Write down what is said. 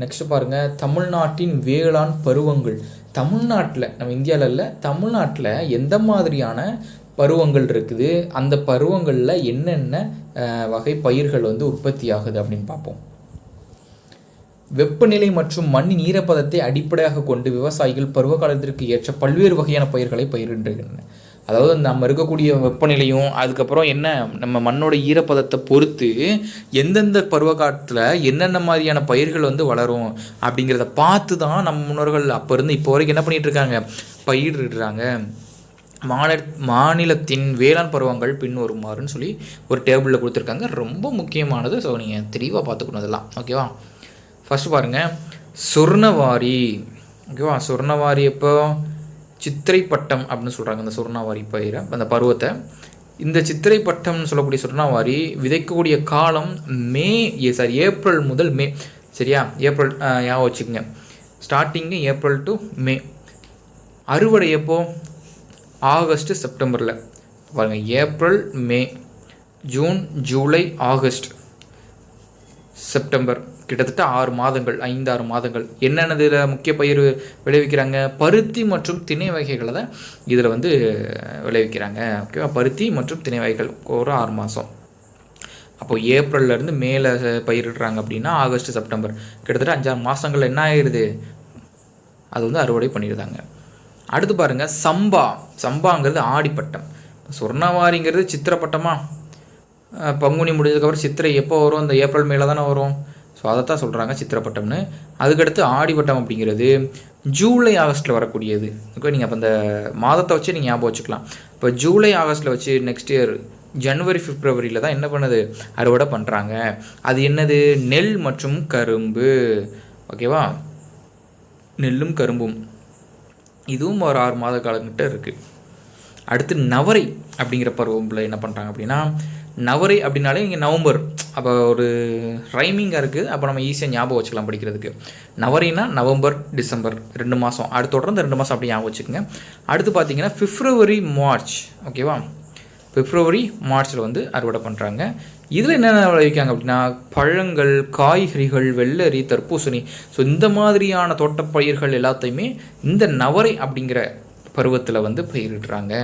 Next பாருங்கள் தமிழ்நாட்டின் வேளாண் பருவங்கள். தமிழ்நாட்டில் நம்ம இந்தியாவில் இல்லை தமிழ்நாட்டில் எந்த மாதிரியான பருவங்கள் இருக்குது? அந்த பருவங்களில் என்னென்ன வகை பயிர்கள் வந்து உற்பத்தி ஆகுது அப்படின்னு பார்ப்போம். வெப்பநிலை மற்றும் மண்ணின் ஈரப்பதத்தை அடிப்படையாக கொண்டு விவசாயிகள் பருவ காலத்திற்கு ஏற்ற பல்வேறு வகையான பயிர்களை பயிரிடுகின்றனர். அதாவது நம்ம இருக்கக்கூடிய வெப்பநிலையும் அதுக்கப்புறம் என்ன நம்ம மண்ணோட ஈரப்பதத்தை பொறுத்து எந்தெந்த பருவ காலத்தில் என்னென்ன மாதிரியான பயிர்கள் வந்து வளரும் அப்படிங்கிறத பார்த்து தான் நம்ம முன்னோர்கள் அப்போ இருந்து இப்போ வரைக்கும் என்ன பண்ணிகிட்ருக்காங்க இருக்காங்க? பயிரிடுறாங்க. மாநில மாநிலத்தின் வேளாண் பருவங்கள் பின்வருமாறுன்னு சொல்லி ஒரு டேபிளில் கொடுத்துருக்காங்க. ரொம்ப முக்கியமானது. ஸோ நீங்கள் தெளிவாக பார்த்துக்கணும் இதெல்லாம் ஓகேவா ஃபர்ஸ்ட் பாருங்கள் சொர்ணவாரி. ஓகேவா சொர்ணவாரி எப்போ? சித்திரை பட்டம் அப்படின்னு சொல்கிறாங்க அந்த சொர்ணவாரி பயிரை அந்த பருவத்தை. இந்த சித்திரை பட்டம்னு சொல்லக்கூடிய சொர்ணவாரி விதைக்கக்கூடிய காலம் மே சாரி ஏப்ரல் முதல் மே. சரியா? ஏப்ரல் ஞாபகம் வச்சுக்கோங்க. ஸ்டார்டிங்கு ஏப்ரல் டு மே. அறுவடை எப்போ? ஆகஸ்ட்டு செப்டம்பரில். பாருங்கள் April May June July August September. கிட்டத்தட்ட ஆறு மாதங்கள் ஐந்து ஆறு மாதங்கள். என்னென்ன இதில் முக்கிய பயிர் விளைவிக்கிறாங்க? பருத்தி மற்றும் திணை வகைகளை தான் இதில் வந்து விளைவிக்கிறாங்க. ஓகேவா பருத்தி மற்றும் திணை வகைகள் ஒரு ஆறு மாதம். அப்போ ஏப்ரல்லேருந்து மேலே பயிரிடுறாங்க அப்படின்னா ஆகஸ்ட் செப்டம்பர். கிட்டத்தட்ட அஞ்சாறு மாதங்கள் என்ன ஆயிடுது? அது வந்து அறுவடை பண்ணிடுறாங்க. அடுத்து பாருங்க சம்பா. சம்பாங்கிறது ஆடிப்பட்டம். சொர்ணவாரிங்கிறது சித்திரப்பட்டமா? பங்குனி முடிஞ்சதுக்கப்புறம் சித்திரை எப்போ வரும்? அந்த ஏப்ரல் மேலே தானே வரும். ஸோ அதைத்தான் சொல்கிறாங்க சித்திரப்பட்டம்னு. அதுக்கடுத்து ஆடிப்பட்டம் அப்படிங்கிறது ஜூலை ஆகஸ்ட்டில் வரக்கூடியது. ஓகே நீங்கள் அப்போ அந்த மாதத்தை வச்சு நீங்கள் ஞாபகம் வச்சுக்கலாம். இப்போ ஜூலை ஆகஸ்ட்டில் வச்சு நெக்ஸ்ட் இயர் ஜனவரி பிப்ரவரியில் தான் என்ன பண்ணுது? அறுவடை பண்ணுறாங்க அது என்னது? நெல் மற்றும் கரும்பு. ஓகேவா நெல்லும் கரும்பும். இதுவும் ஒரு ஆறு மாத காலங்கிட்ட இருக்குது அடுத்து நவரை அப்படிங்கிற பருவத்தில் என்ன பண்ணுறாங்க அப்படின்னா நவரை அப்படின்னாலே இங்கே நவம்பர். அப்போ ஒரு ரைமிங்காக இருக்குது அப்போ நம்ம ஈஸியாக ஞாபகம் வச்சுக்கலாம் படிக்கிறதுக்கு. நவரைனா நவம்பர் டிசம்பர் ரெண்டு மாதம் அடுத்து தொடர்ந்து ரெண்டு மாதம் அப்படி ஞாபகம் வச்சுக்கோங்க. அடுத்து பார்த்தீங்கன்னா பிப்ரவரி மார்ச். ஓகேவா பிப்ரவரி மார்ச்சில் வந்து அறுவடை பண்ணுறாங்க இதில் என்னென்ன விளைவிக்காங்க அப்படின்னா பழங்கள் காய்கறிகள் வெள்ளரி தர்பூசணி. ஸோ இந்த மாதிரியான தோட்டப்பயிர்கள் எல்லாத்தையுமே இந்த நவரை அப்படிங்கிற பருவத்தில் வந்து பயிரிடுறாங்க.